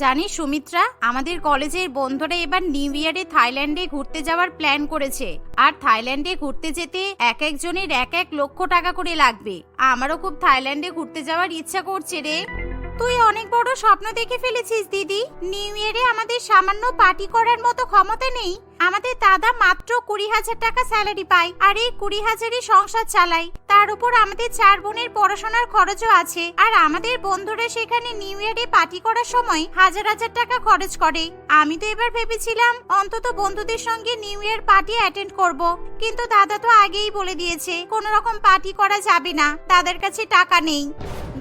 জানিস সুমিত্রা, আমাদের কলেজের বন্ধুরা এবার নিউ ইয়ারে থাইল্যান্ডে ঘুরতে যাওয়ার প্ল্যান করেছে। আর থাইল্যান্ডে ঘুরতে যেতে এক একজনের এক এক লক্ষ টাকা করে লাগবে। আমারও খুব থাইল্যান্ডে ঘুরতে যাওয়ার ইচ্ছা করছে রে। তুই অনেক বড় স্বপ্ন দেখে ফেলেছিস, দিদি। নিউ ইয়ারে আমাদের সামান্য পার্টি করার মতো ক্ষমতা নেই। আমাদের দাদা মাত্র কুড়ি হাজার টাকা স্যালারি পায় আর এই কুড়ি হাজারই সংসার চালাই তার উপর আমাদের চার বোনের পড়াশোনার খরচও আছে আর আমাদের বন্ধুরা সেখানে নিউ ইয়ারে পার্টি করার সময় হাজার হাজার টাকা খরচ করে। আমি তো এবার ভেবেছিলাম অন্তত বন্ধুদের সঙ্গে নিউ ইয়ার পার্টি অ্যাটেন্ড করব, কিন্তু দাদা তো আগেই বলে দিয়েছে, কোনো রকম পার্টি করা যাবে না দাদার কাছে টাকা নেই।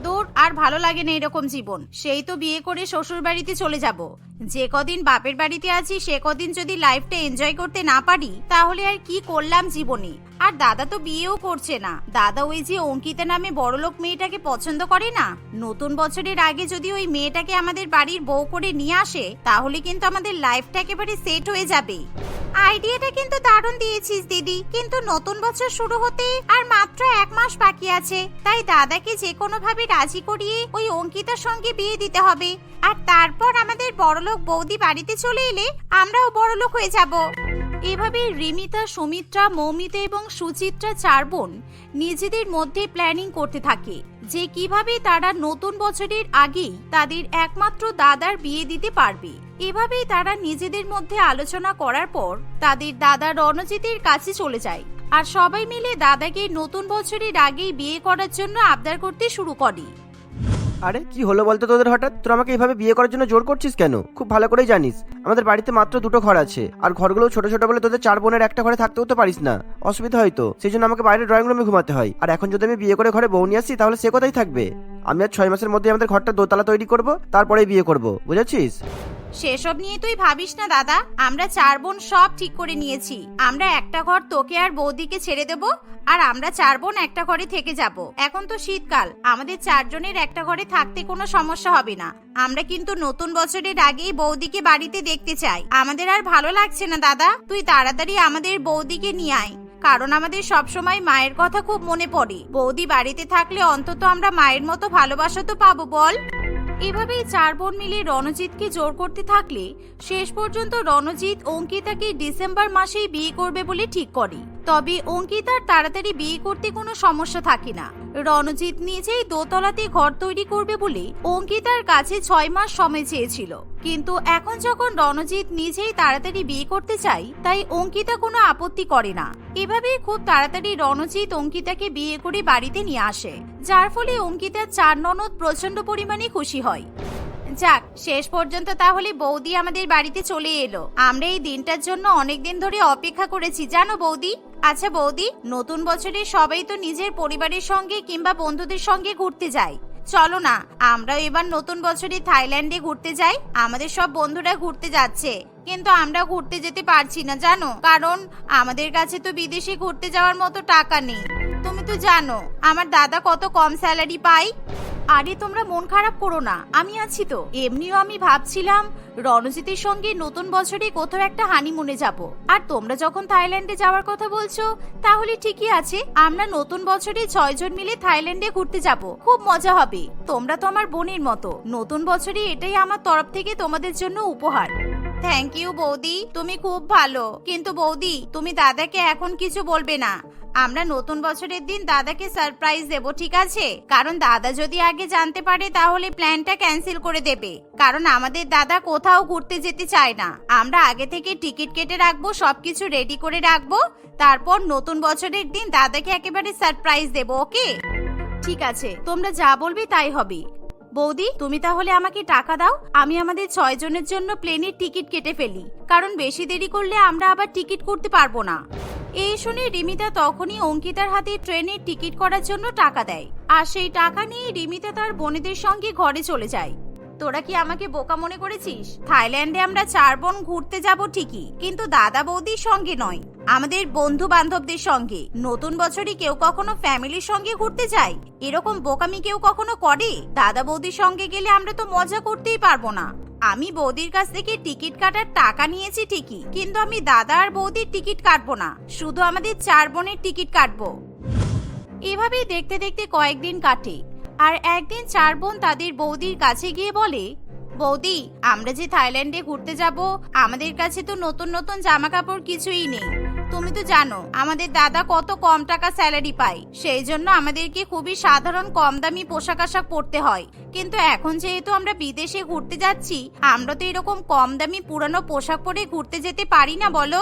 দূর, আর ভালো লাগে না এরকম জীবন। সেই তো বিয়ে করে শ্বশুর বাড়িতে চলে যাব। যে কদিন বাপের বাড়িতে আছি, সে কদিন যদি লাইফটা এনজয় করতে না পারি, তাহলে আর কি করলাম জীবনে? আর দাদা তো বিয়েও করছে না। দাদা ওই যে অঙ্কিতা নামে বড়লোক মেয়েটাকে পছন্দ করে না? নতুন বছরের আগে যদি ওই মেয়েটাকে আমাদের বাড়ির বউ করে নিয়ে আসে, তাহলে কিন্তু আমাদের লাইফটা একেবারে সেট হয়ে যাবে। আইডিয়াটা কিন্তু দারুণ দিয়েছিস, দিদি। কিন্তু নতুন বছর শুরু হতে আর মাত্র এক মাস বাকি আছে। তাই দাদাকে যে কোনো ভাবে রাজি করিয়ে ওই অঙ্কিতার সঙ্গে বিয়ে দিতে হবে। আর তারপর আমাদের বড়লোক বৌদি বাড়িতে চলে এলে আমরাও বড়লোক হয়ে যাব। এভাবে রিমিতা, সুমিত্রা, মৌমিতা এবং সুচিত্রা চার বোন নিজেদের মধ্যে প্ল্যানিং করতে থাকে যে কীভাবে তারা নতুন বছরের আগেই তাদের একমাত্র দাদার বিয়ে দিতে পারবে। এভাবেই তারা নিজেদের মধ্যে আলোচনা করার পর তাদের দাদা রণজিতের কাছে চলে যায় আর সবাই মিলে দাদাকে নতুন বছরের আগেই বিয়ে করার জন্য আবদার করতে শুরু করে। আরে, কি হলো বলতো তোদের হঠাৎ? তোর আমাকে এইভাবে বিয়ে করার জন্য জোর করছিস কেন? খুব ভালো করেই জানিস। আমাদের বাড়িতে মাত্র দুটো ঘর আছে। আর ঘরগুলো ছোট ছোট বলে তোদের চার বোনের একটা ঘরে থাকতেও তো পারিস না। অসুবিধা হয়তো সেই জন্য আমাকে বাইরে ড্রয়িং রুমে ঘুমাতে হয়। আর এখন যদি আমি বিয়ে করে ঘরে বউ নিয়ে আসি, তাহলে সে কোথায় থাকবে? আমি আর ছয় মাসের মধ্যে আমাদের ঘরটা দোতলা তৈরি করব তারপরে বিয়ে করব। বুঝেছিস? সেসব নিয়ে তুই ভাবিস না, দাদা। আমরা চার বোন সব ঠিক করে নিয়েছি। আমরা একটা ঘর তোকে আর বৌদিকে ছেড়ে দেব, আর আমরা চার বোন একটা ঘরে থেকে যাব। এখন তো শীতকাল। আমাদের চারজনের একটা ঘরে থাকতে কোনো সমস্যা হবে না। আমরা কিন্তু নতুন বছরের আগেই বৌদিকে বাড়িতে দেখতে চাই। আমাদের আর ভালো লাগছে না, দাদা। তুই তাড়াতাড়ি আমাদের বৌদিকে নিয়ে আয়। কারণ আমাদের সবসময় মায়ের কথা খুব মনে পড়ে। বৌদি বাড়িতে থাকলে অন্তত আমরা মায়ের মতো ভালোবাসা তো পাবো, বল। এভাবেই চার বোন মিলে রণজিৎকে জোর করতে থাকলে শেষ পর্যন্ত রণজিৎ অঙ্কিতাকে ডিসেম্বর মাসেই বিয়ে করবে বলে ঠিক করে। তবে অঙ্কিতার তাড়াতাড়ি বিয়ে করতে কোনো সমস্যা থাকে না। রণজিৎ নিজেই দোতলাতে ঘর তৈরি করবে বলে অঙ্কিতার কাছে ছয় মাস সময় চেয়েছিল। কিন্তু এখন যখন রণজিৎ নিজেই তাড়াতাড়ি বিয়ে করতে চাই তাই অঙ্কিতা কোনো আপত্তি করে না। এভাবেই খুব তাড়াতাড়ি রণজিৎ অঙ্কিতাকে বিয়ে করে বাড়িতে নিয়ে আসে, যার ফলে অঙ্কিতার চার ননদ প্রচণ্ড পরিমাণে খুশি হয়। যাক, শেষ পর্যন্ত তাহলে বৌদি আমাদের বাড়িতে চলে এলো। আমরা এই দিনটার জন্য অনেকদিন ধরে অপেক্ষা করেছি, জানো বৌদি? আচ্ছা বৌদি, নতুন বছরে সবাই তো নিজের পরিবারের সঙ্গে কিংবা বন্ধুদের সঙ্গে ঘুরতে যায়। চলো না, আমরাও এবার নতুন বছরে থাইল্যান্ডে ঘুরতে যাই। আমাদের সব বন্ধুরা ঘুরতে যাচ্ছে, কিন্তু আমরা ঘুরতে যেতে পারছি না, জানো? কারণ আমাদের কাছে তো বিদেশে ঘুরতে যাওয়ার মতো টাকা নেই। তুমি তো জানো, আমার দাদা কত কম স্যালারি পায়। আরে তোমরা মন খারাপ করো না, আমি আছি তো। এমনিও আমি ভাবছিলাম রণজিতের সঙ্গে নতুন বছরে কোথাও একটা হানিমুনে যাব। আর তোমরা যখন থাইল্যান্ডে যাওয়ার কথা বলছো, তাহলে ঠিকই আছে, আমরা নতুন বছরে ছয়জন মিলে থাইল্যান্ডে ঘুরতে যাব, খুব মজা হবে। তোমরা তো আমার বোনের মতো, নতুন বছরে এটাই আমার তরফ থেকে তোমাদের জন্য উপহার। থ্যাংক ইউ বৌদি। তুমি খুব ভালো। কিন্তু বৌদি, তুমি দাদাকে এখন কিছু বলবে না। আমরা নতুন বছরের দিন দাদাকে সারপ্রাইজ দেব, ঠিক আছে? কারণ দাদা যদি আগে জানতে পারে, তাহলে প্ল্যানটা ক্যান্সেল করে দেবে। কারণ আমাদের দাদা কোথাও ঘুরতে যেতে চায় না। আমরা আগে থেকে টিকিট কেটে রাখব, সবকিছু রেডি করে রাখব। তারপর নতুন বছরের দিন দাদাকে একেবারে সারপ্রাইজ দেব ওকে ঠিক আছে, তোমরা যা বলবে তাই হবে। বৌদি, তুমি তাহলে আমাকে টাকা দাও। আমি আমাদের ছয়জনের জন্য প্লেনের টিকিট কেটে ফেলি। কারণ বেশি দেরি করলে আমরা আবার টিকিট করতে পারব না। এই শুনে রিমিতা তখনই অঙ্কিতার হাতে ট্রেনের টিকিট করার জন্য টাকা দেয়। আর সেই টাকা নিয়ে রিমিতা তার বোনেদের সঙ্গে ঘরে চলে যায়। তোরা কি আমাকে বোকা মনে করেছিস? থাইল্যান্ডে আমরা চার বোন ঘুরতে যাব ঠিকই, কিন্তু দাদা বৌদির সঙ্গে নয়। আমাদের বন্ধু বান্ধবদের সঙ্গে। নতুন বছরে কেউ কখনো ফ্যামিলির সঙ্গে ঘুরতে যায়? এরকম বোকামি কেউ কখনো করে? দাদা বৌদির সঙ্গে গেলে আমরা তো মজা করতেই পারব না। আমি বৌদির কাছ থেকে টিকিট কাটার টাকা নিয়েছি ঠিকই, কিন্তু আমি দাদা আর বৌদির টিকিট কাটবো না। শুধু আমাদের চার বোনের টিকিট কাটবো। এভাবেই দেখতে দেখতে কয়েকদিন কাটে। আর একদিন চার বোন তাদের বৌদির কাছে গিয়ে বলে, বৌদি, আমরা যে থাইল্যান্ডে ঘুরতে যাব, আমাদের কাছে তো নতুন নতুন জামা কাপড় কিছুই নেই। তুমি তো জানো, আমাদের দাদা কত কম টাকা স্যালারি পায়। সেই জন্য আমাদেরকে খুবই সাধারণ কম দামি পোশাক আশাক পরতে হয়। কিন্তু এখন যেহেতু আমরা বিদেশে ঘুরতে যাচ্ছি, আমরা তো এরকম কম দামি পুরানো পোশাক পরে ঘুরতে যেতে পারি না বলো?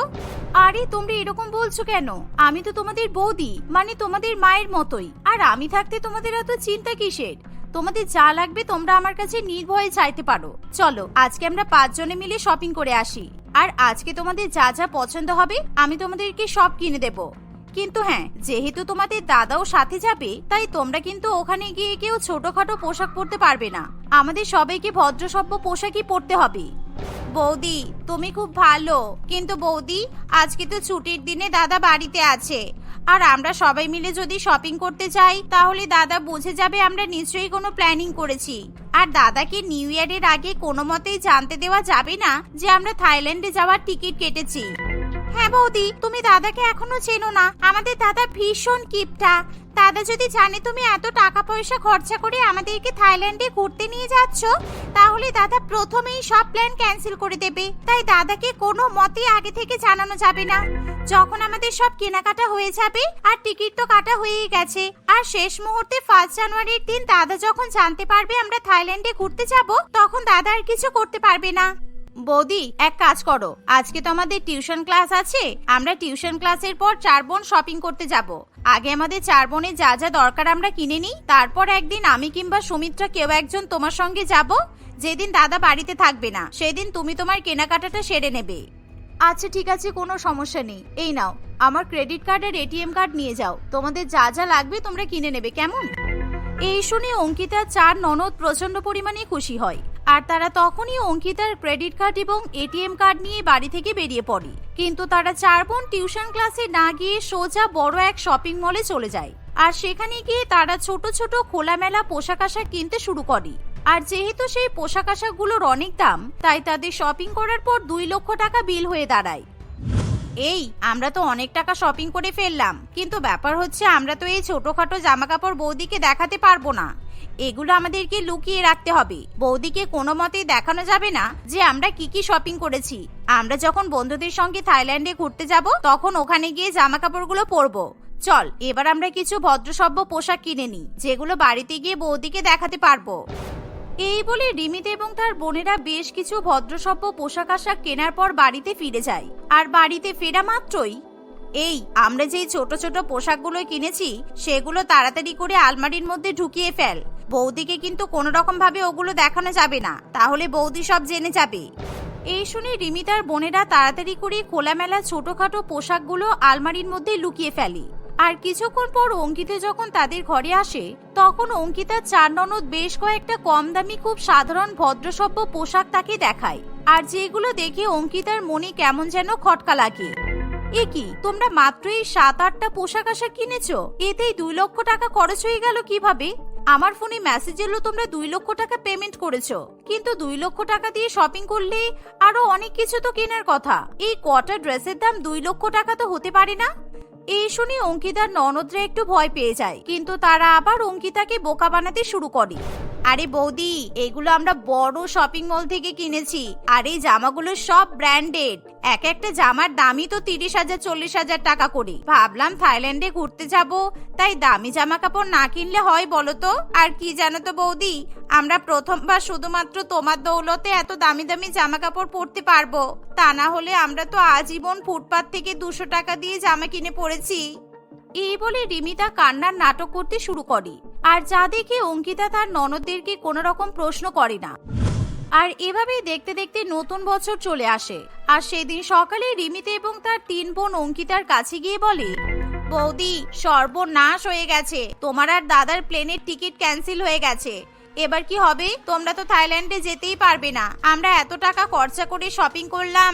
আরে, তোমরা এরকম বলছো কেন? আমি তো তোমাদের বৌদি মানে তোমাদের মায়ের মতোই। আর আমি থাকতে তোমাদের এত চিন্তা কিসের? তোমাদের যা লাগবে তোমরা আমার কাছে নির্ভয়ে চাইতে পারো। চলো, আজকে আমরা পাঁচজনে মিলে শপিং করে আসি। আর আজকে তোমাদের যা যা পছন্দ হবে, আমি তোমাদেরকে সব কিনে দেব। কিন্তু হ্যাঁ যেহেতু তোমাদের দাদাও সাথে যাবে, তাই তোমরা কিন্তু ওখানে গিয়ে কেউ ছোটখাটো পোশাক পরতে পারবে না। আমাদের সবাইকে ভদ্রসভ্য পোশাকই পরতে হবে। বৌদি, তুমি খুব ভালো। কিন্তু বৌদি, আজকে তো ছুটির দিনে দাদা বাড়িতে আছে। আর আমরা সবাই মিলে যদি শপিং করতে যাই, তাহলে দাদা বুঝে যাবে আমরা নিশ্চয়ই কোনো প্ল্যানিং করেছি। আর দাদাকে নিউ ইয়ারের আগে কোনো মতেই জানতে দেওয়া যাবে না যে আমরা থাইল্যান্ডে যাওয়ার টিকিট কেটেছি। হ্যাঁ বৌদি, তুমি দাদাকে এখনও চেনো না। আমাদের দাদা ভীষণ কিপটা। দাদা যদি জানে তুমি এত টাকা পয়সা খরচা করে আমাদেরকে থাইল্যান্ডে ঘুরতে নিয়ে যাচ্ছ, তাহলে দাদা প্রথমেই সব প্ল্যান ক্যান্সেল করে দেবে। তাই দাদাকে কোনো মতেই আগে থেকে জানানো যাবে না। যখন আমাদের সব কেনাকাটা হয়ে যাবে আর টিকিট তো কাটা হয়েই গেছে, আর শেষ মুহূর্তে ফার্স্ট জানুয়ারির দিন দাদা যখন জানতে পারবে আমরা থাইল্যান্ডে ঘুরতে যাব, তখন দাদা আর কিছু করতে পারবে না। বৌদি এক কাজ করো। আজকে তো আমাদের টিউশন ক্লাস আছে। আমরা টিউশন ক্লাসের পর চার বোন শপিং করতে যাব। আগে আমাদের চার বোনের যা যা দরকার আমরা কিনে নিই। তারপর একদিন আমি কিংবা সুমিত্রা কেউ একজন তোমার সঙ্গে যাব। যেদিন দাদা বাড়িতে থাকবে না সেদিন তুমি তোমার কেনাকাটাটা সেরে নেবে। আচ্ছা ঠিক আছে কোনো সমস্যা নেই। এই নাও আমার ক্রেডিট কার্ড আর এটিএম কার্ড নিয়ে যাও। তোমাদের যা যা লাগবে তোমরা কিনে নেবে কেমন? এই শুনে অঙ্কিতা চার ননদ প্রচণ্ড পরিমাণে খুশি হয়। আর তারা তখনই অঙ্কিতার ক্রেডিট কার্ড এবং এটিএম কার্ড নিয়ে বাড়ি থেকে বেরিয়ে পড়ে। কিন্তু তারা চার বোন টিউশন ক্লাসে না গিয়ে সোজা বড় এক শপিং মলে চলে যায়। আর সেখানে গিয়ে তারা ছোট ছোট খোলামেলা পোশাক আশাক কিনতে শুরু করে। আর যেহেতু সেই পোশাক আশাকগুলোর অনেক দাম, তাই তাদের শপিং করার পর দুই লক্ষ টাকা বিল হয়ে দাঁড়ায়। এই, আমরা তো অনেক টাকা শপিং করে ফেললাম। কিন্তু ব্যাপার হচ্ছে, আমরা তো এই ছোটখাটো জামা কাপড় বৌদিকে দেখাতে পারব না। এগুলো আমাদেরকে লুকিয়ে রাখতে হবে। বৌদিকে কোনো মতেই দেখানো যাবে না যে আমরা কি কি শপিং করেছি। আমরা যখন বন্ধুদের সঙ্গে থাইল্যান্ডে ঘুরতে যাব, তখন ওখানে গিয়ে জামা কাপড়গুলো পরবো। চল, এবার আমরা কিছু ভদ্রসভ্য পোশাক কিনে নিই, যেগুলো বাড়িতে গিয়ে বৌদিকে দেখাতে পারব। এই বলে রিমিত এবং তার বোনেরা বেশ কিছু ভদ্রসভ্য পোশাক আশাক কেনার পর বাড়িতে ফিরে যায়। আর বাড়িতে ফেরা মাত্রই এই, আমরা যেই ছোট ছোট পোশাকগুলো কিনেছি, সেগুলো তাড়াতাড়ি করে আলমারির মধ্যে ঢুকিয়ে ফেল। বৌদিকে কিন্তু কোনো রকম ভাবে ওগুলো দেখানো যাবে না, তাহলে বৌদি সব জেনে যাবে। এই শুনে রিমি তার বোনেরা তাড়াতাড়ি করে খোলামেলা ছোটখাটো পোশাকগুলো আলমারির মধ্যে লুকিয়ে ফেলে। আর কিছুক্ষণ পর অঙ্কিতা যখন তাদের ঘরে আসে, তখন অঙ্কিতার চার ননদ বেশ কয়েকটা কম দামি খুব সাধারণ ভদ্রসভ্য পোশাক তাকে দেখায় আর যেগুলো দেখে অঙ্কিতার মনে কেমন যেন খটকা লাগে। এ কি, তোমরা মাত্রই সাত আটটা পোশাক আশাক কিনেছো? এতেই দুই লক্ষ টাকা খরচ হয়ে গেল কীভাবে? আমার ফোনে মেসেজ এলো, তোমরা দুই লক্ষ টাকা পেমেন্ট করেছ। কিন্তু দুই লক্ষ টাকা দিয়ে শপিং করলে আরও অনেক কিছু তো কেনার কথা। এই কটা ড্রেসের দাম দুই লক্ষ টাকা তো হতে পারে না? এই শুনে অঙ্কিতার ননদরা একটু ভয় পেয়ে যায়। কিন্তু তারা আবার অঙ্কিতাকে বোকা বানাতে শুরু করে। আরে বৌদি, এগুলো আমরা বড় শপিং মল থেকে কিনেছি। আর এই জামাগুলো সব ব্র্যান্ডেড এক একটা জামার দামই তো তিরিশ হাজার, চল্লিশ হাজার টাকা করে। ভাবলাম থাইল্যান্ডে ঘুরতে যাব, তাই দামি জামা কাপড় না কিনলে হয় বলো তো? আর কি জানো তো বৌদি, আমরা প্রথমবার শুধুমাত্র তোমার দৌলতে এত দামি দামি জামা কাপড় পরতে পারব। তা না হলে আমরা তো আজীবন ফুটপাত থেকে দুশো টাকা দিয়ে জামা কিনে পড়েছি। এই বলে রিমিতা কান্নার নাটক করতে শুরু করে। আর যা দেখে অঙ্কিতা তার ননদদেরকে কোনো রকম প্রশ্ন করে না। আর এভাবেই দেখতে দেখতে নতুন বছর চলে আসে। আর সেদিন সকালে রিমিতে এবং তার তিন বোন অঙ্কিতার কাছে গিয়ে বলে, বৌদি, সর্বনাশ হয়ে গেছে। তোমার আর দাদার প্লেনের টিকিট ক্যান্সেল হয়ে গেছে। এবার কি হবে? তোমরা তো থাইল্যান্ডে যেতেই পারবে না। আমরা এত টাকা খরচা করে শপিং করলাম।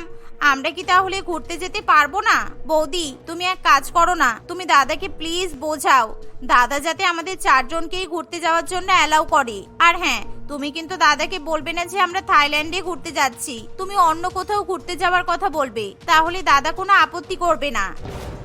আমরা কি তাহলে ঘুরতে যেতে পারব না? বৌদি, তুমি এক কাজ করো না। তুমি দাদাকে প্লিজ বোঝাও। দাদা যাতে আমাদের চারজনকেই ঘুরতে যাওয়ার জন্য অ্যালাউ করে। আর হ্যাঁ তুমি কিন্তু দাদাকে বলবে না যে আমরা থাইল্যান্ডে ঘুরতে যাচ্ছি। তুমি অন্য কোথাও ঘুরতে যাওয়ার কথা বলবে। তাহলে দাদা কোনো আপত্তি করবে না।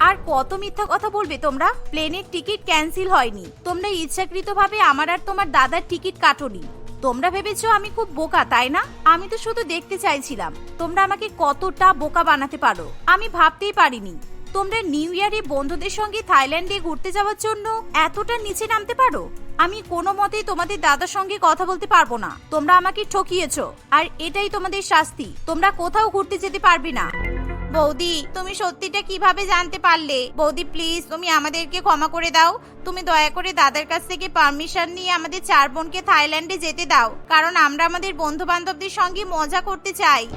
আর কত মিথ্যা কথা বলবে তোমরা? প্লেনের টিকিট ক্যান্সেল হয়নি। তোমরা ইচ্ছাকৃতভাবে আমার আর তোমার দাদার টিকিট কাটোনি। তোমরা ভেবেছো আমি খুব বোকা, তাই না? আমি তো শুধু দেখতে চাইছিলাম। তোমরা আমাকে কতটা বোকা বানাতে পারো? আমি ভাবতেই পারিনি। তোমরা নিউ ইয়ারে বন্ধুদের সঙ্গে থাইল্যান্ডে ঘুরতে যাওয়ার জন্য এতটা নিচে নামতে পারো? আমি কোনো মতেই তোমাদের দাদার সঙ্গে কথা বলতে পারব না। তোমরা আমাকে ঠকিয়েছো। আর এটাই তোমাদের শাস্তি। তোমরা কোথাও ঘুরতে যেতে পারবে না। বৌদি, তুমি সত্যিটা কীভাবে জানতে পারলে? বৌদি প্লিজ তুমি আমাদেরকে ক্ষমা করে দাও। তুমি দয়া করে দাদার কাছ থেকে পারমিশন নিয়ে আমাদের চার বোনকে থাইল্যান্ডে যেতে দাও। কারণ আমরা আমাদের বন্ধু বান্ধবদের সঙ্গে মজা করতে চাই।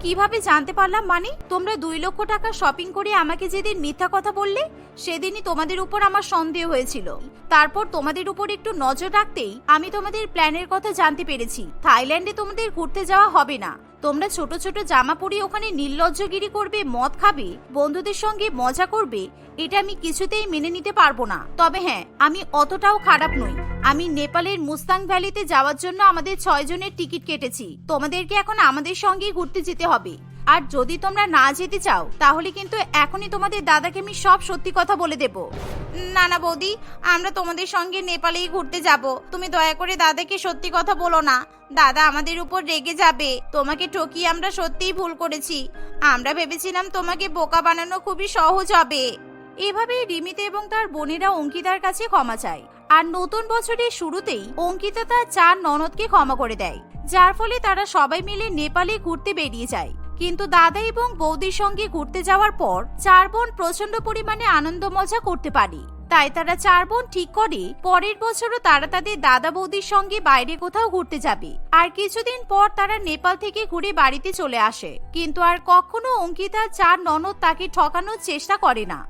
কীভাবে জানতে পারলাম মানে? তোমরা দুই লক্ষ টাকা শপিং করে আমাকে যেদিন মিথ্যা কথা বললে, সেদিনই তোমাদের উপর আমার সন্দেহ হয়েছিল। তারপর তোমাদের উপর একটু নজর রাখতেই আমি তোমাদের প্ল্যানের কথা জানতে পেরেছি। থাইল্যান্ডে তোমাদের ঘুরতে যাওয়া হবে না। তোমরা ছোট ছোট জামা পরিয়ে ওখানে নির্লজ্জগিরি করবে, মদ খাবে, বন্ধুদের সঙ্গে মজা করবে, এটা আমি কিছুতেই মেনে নিতে পারব না। তবে হ্যাঁ আমি অতটাও খারাপ নই। আমি নেপালের মুস্তাং ভ্যালিতে যাওয়ার জন্য আমাদের ছয় জনের টিকিট কেটেছি। তোমাদেরকে এখন আমাদের সঙ্গেই ঘুরতে যেতে হবে। আর যদি তোমরা না যেতে চাও তাহলে কিন্তু এখনই তোমাদের দাদাকে আমি সব সত্যি কথা বলে দেব। না না বৌদি আমরা তোমাদের সঙ্গে নেপালেই ঘুরতে যাব। তুমি দয়া করে দাদাকে সত্যি কথা বলো না। দাদা আমাদের উপর রেগে যাবে। তোমাকে ঠকিয়ে আমরা সত্যিই ভুল করেছি। আমরা ভেবেছিলাম তোমাকে বোকা বানানো খুবই সহজ হবে। এভাবেই রিমিতে এবং তার বোনেরা অঙ্কিতার কাছে ক্ষমা চায়। আর নতুন বছরের শুরুতেই অঙ্কিতা তার চার ননদকে ক্ষমা করে দেয়। যার ফলে তারা সবাই মিলে নেপালে ঘুরতে বেরিয়ে যায়। কিন্তু দাদা এবং বৌদির সঙ্গে ঘুরতে যাওয়ার পর চার বোন প্রচণ্ড পরিমাণে আনন্দ মজা করতে পারি। তাই তারা চার বোন ঠিক করে পরের বছরও তারা তাদের দাদা বৌদির সঙ্গে বাইরে কোথাও ঘুরতে যাবে। আর কিছুদিন পর তারা নেপাল থেকে ঘুরে বাড়িতে চলে আসে। কিন্তু আর কখনো অঙ্কিতা চার ননদ তাকে ঠকানোর চেষ্টা করে না।